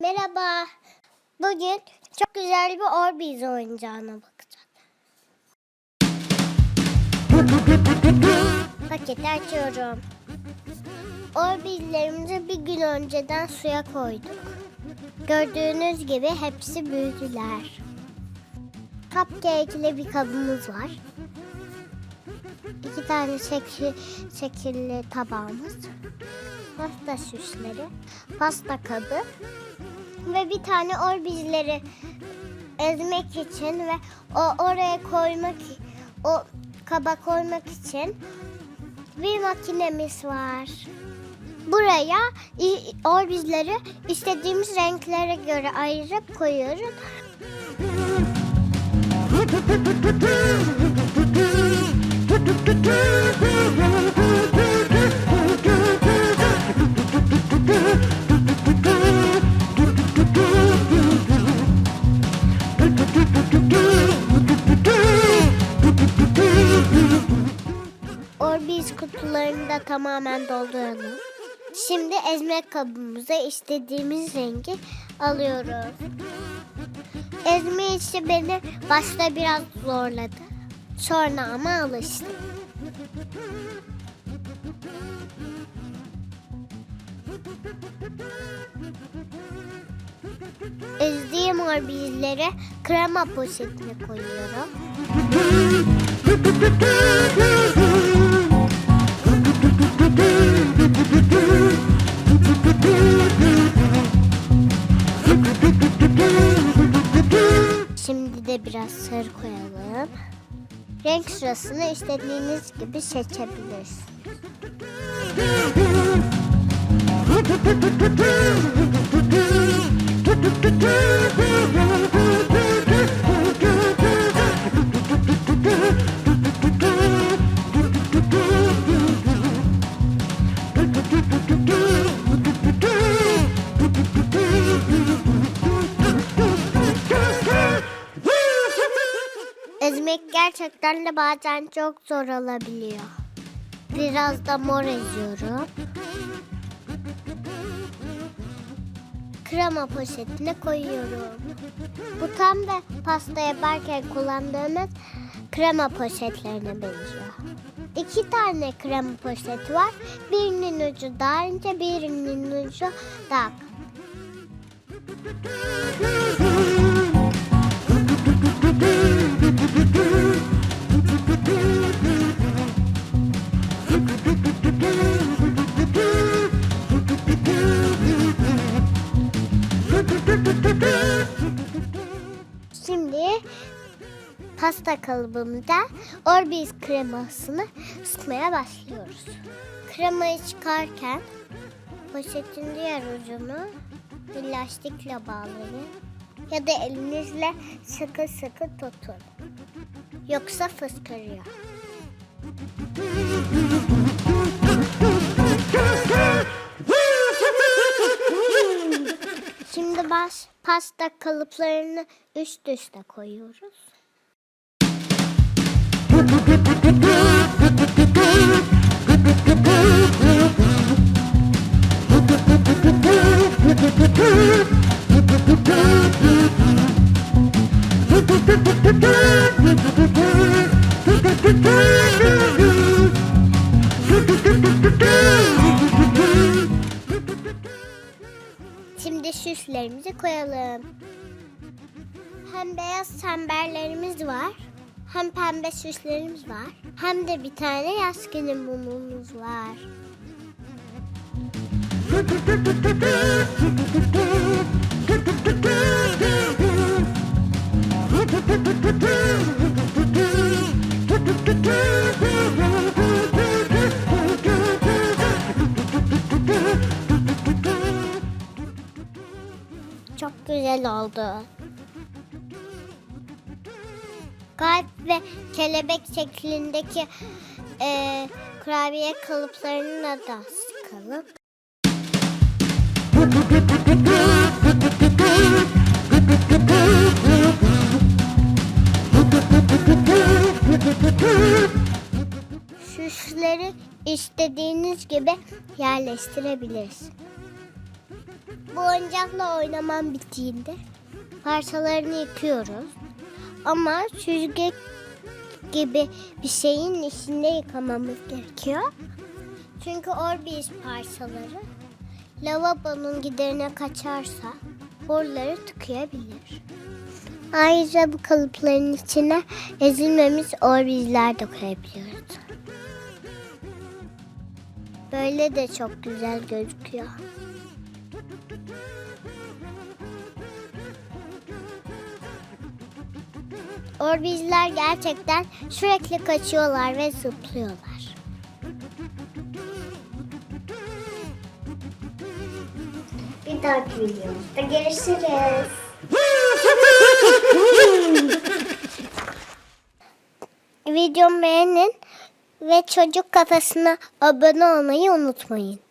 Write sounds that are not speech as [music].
Merhaba. Bugün çok güzel bir Orbeez oyuncağına bakacağız. Paketi açıyorum. Orbeez'lerimizi bir gün önceden suya koyduk. Gördüğünüz gibi hepsi büyüdüler. Cupcake'li bir kabımız var. İki tane şekil, şekilli tabağımız. Pasta süsleri, pasta kabı ve bir tane orbizleri ezmek için ve o oraya koymak o kaba koymak için bir makinemiz var. Buraya orbizleri istediğimiz renklere göre ayırıp koyuyoruz. Orbiz kutularını da tamamen dolduralım. Şimdi ezme kabımıza istediğimiz rengi alıyoruz. Ezme işi beni başta biraz zorladı. Sonra ama alıştım. Ezdiğim orbizleri krema poşetine koyuyorum. [laughs] Renk sırasını istediğiniz gibi seçebilirsiniz. [laughs] gerçekten de bazen çok zor olabiliyor. Biraz da mor eziyorum. Krema poşetine koyuyorum. Bu tam da pasta yaparken kullandığımız krema poşetlerine benziyor. İki tane krema poşeti var. Birinin ucu daha ince, birinin ucu daha kalın. Şimdi pasta kalıbımda Orbeez kremasını sıkmaya başlıyoruz. Kremayı çıkarken poşetin diğer ucunu bir lastikle bağlayın ya da elinizle sıkı sıkı tutun. Yoksa fıskırıyor. Baş, pasta kalıplarını üst üste koyuyoruz. [laughs] Şimdi süslerimizi koyalım. Hem beyaz çemberlerimiz var, hem pembe süslerimiz var, hem de bir tane yaz günü mumumuz var. Çok güzel oldu. Kalp ve kelebek şeklindeki eee, kurabiye kalıplarına da sıkalım. Süsleri istediğiniz gibi yerleştirebilirsiniz. Bu oyuncakla oynamam bittiğinde parçalarını yıkıyoruz. Ama süzgeç gibi bir şeyin içinde yıkamamız gerekiyor. Çünkü Orbeez parçaları lavabonun giderine kaçarsa boruları tıkayabilir. Ayrıca bu kalıpların içine ezilmemiş Orbeez'ler de koyabiliyoruz. Böyle de çok güzel gözüküyor. Orbizler gerçekten sürekli kaçıyorlar ve zıplıyorlar. Bir dahaki videomuzda görüşürüz. Videomu beğenin ve çocuk kafasına abone olmayı unutmayın.